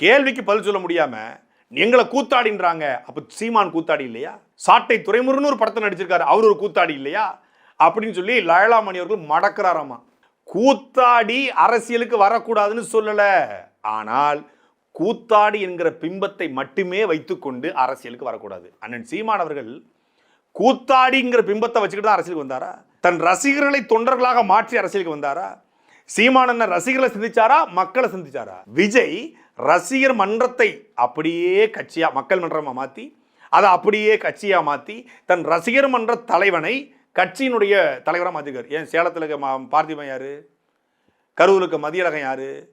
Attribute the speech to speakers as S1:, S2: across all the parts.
S1: கேள்விக்கு பதில் சொல்ல முடியாம எங்களை கூத்தாடின்றாங்க. அப்ப சீமான் கூத்தாடி இல்லையா? சாட்டை துறைமுருன்னு ஒரு படத்தை நடிச்சிருக்காரு. அவர் ஒரு கூத்தாடி இல்லையா? அப்படின்னு சொல்லி லயலாமணி அவர்கள் மடக்கிறாராமா. கூத்தாடி அரசியலுக்கு வரக்கூடாதுன்னு சொல்லல. ஆனால் கூத்தாடி என்கிற பிம்பத்தை மட்டுமே வைத்துக்கொண்டு அரசியலுக்கு வரக்கூடாது. அண்ணன் சீமான் அவர்கள் கூத்தாடிங்கிற பிம்பத்தை வச்சுக்கிட்டு தான் அரசியலுக்கு வந்தாரா? தன் ரசிகர்களை தொண்டர்களாக மாற்றி அரசியலுக்கு வந்தாரா? சீமானண்ண ரசிகர்களை சிந்திச்சாரா? மக்களை சிந்திச்சாரா? விஜய் ரசிகர் மன்றத்தை அப்படியே கட்சியா மக்கள் மன்றமா மாத்தி அதை அப்படியே கட்சியா மாத்தி தன் ரசிகர் மன்ற தலைவனை கட்சியினுடைய தலைவராக மாத்திருக்காரு. ஏன் சேலத்தில் இருக்க மா- பார்த்திபன் யாரு? கரூருக்கு மதியழகன் யாரு?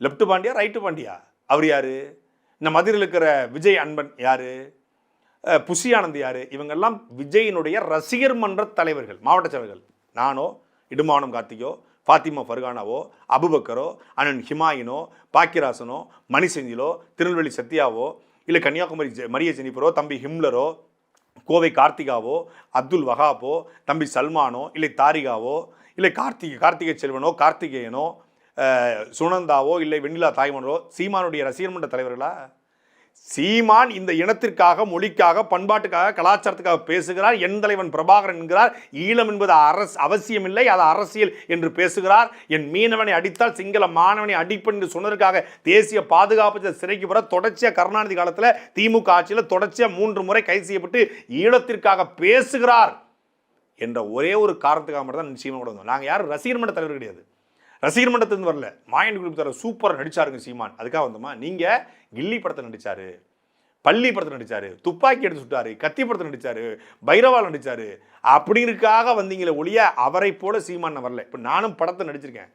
S1: Left Pandiya right Pandiya? அவர் யாரு? இந்த மதுரையில் இருக்கிற விஜய் அன்பன் யாரு? புஷி ஆனந்த் யாரு? இவங்கெல்லாம் விஜயினுடைய ரசிகர் மன்ற தலைவர்கள் மாவட்ட செயலர்கள். நானோ இடுமானம் கார்த்திகோ ஃபாத்திமா ஃபர்கானாவோ அபுபக்கரோ அண்ணன் ஹிமாயினோ பாக்கியராசனோ மணி செந்திலோ திருநெல்வேலி சத்யாவோ இல்லை கன்னியாகுமரி ஜெ- மரிய ஜெனிஃபரோ தம்பி ஹிம்லரோ கோவை கார்த்திகாவோ அப்துல் வஹாப்போ தம்பி சல்மானோ இல்லை தாரிகாவோ இல்லை கார்த்திகை கார்த்திகை செல்வனோ கார்த்திகேயனோ சுனந்தாவோ இல்லை வெண்ணிலா தாய்மனோ சீமானுடைய ரசிகர் மன்ற தலைவர்களா? சீமான் இந்த இனத்திற்காக மொழிக்காக பண்பாட்டுக்காக கலாச்சாரத்துக்காக பேசுகிறார். என் தலைவன் பிரபாகரன் என்கிறார். ஈழம் என்பது அரசு அவசியமில்லை. அது அரசியல் என்று பேசுகிறார். என் மீனவனை அடித்தால் சிங்கள மாணவனை அடிப்பன் என்று சொன்னதற்காக தேசிய பாதுகாப்பு சிறைக்கு புற தொடர்ச்சியாக கருணாநிதி காலத்தில் திமுக ஆட்சியில் தொடர்ச்சியாக மூன்று முறை கைது செய்யப்பட்டு ஈழத்திற்காக பேசுகிறார் என்ற ஒரே ஒரு காரணத்துக்காக மட்டும் தான் நிச்சயமாக கூட நாங்கள் யாரும் ரசிகர் மன்ற தலைவர் கிடையாது. ரசிகர் மன்றத்துலேருந்து வரல. மாயன் குரூப் தர சூப்பராக நடிச்சாருங்க சீமான். அதுக்காக வந்தோமா? நீங்கள் கில்லி படத்தை நடிச்சாரு பள்ளி படத்தில் நடிச்சாரு துப்பாக்கி எடுத்து சுட்டாரு கத்தி படத்தில் நடிச்சாரு பைரவால் நடிச்சாரு. அப்படிங்கிறதுக்காக வந்தீங்களே ஒழிய அவரை போல சீமான் நான் வரல. இப்போ நானும் படத்தை நடிச்சிருக்கேன்.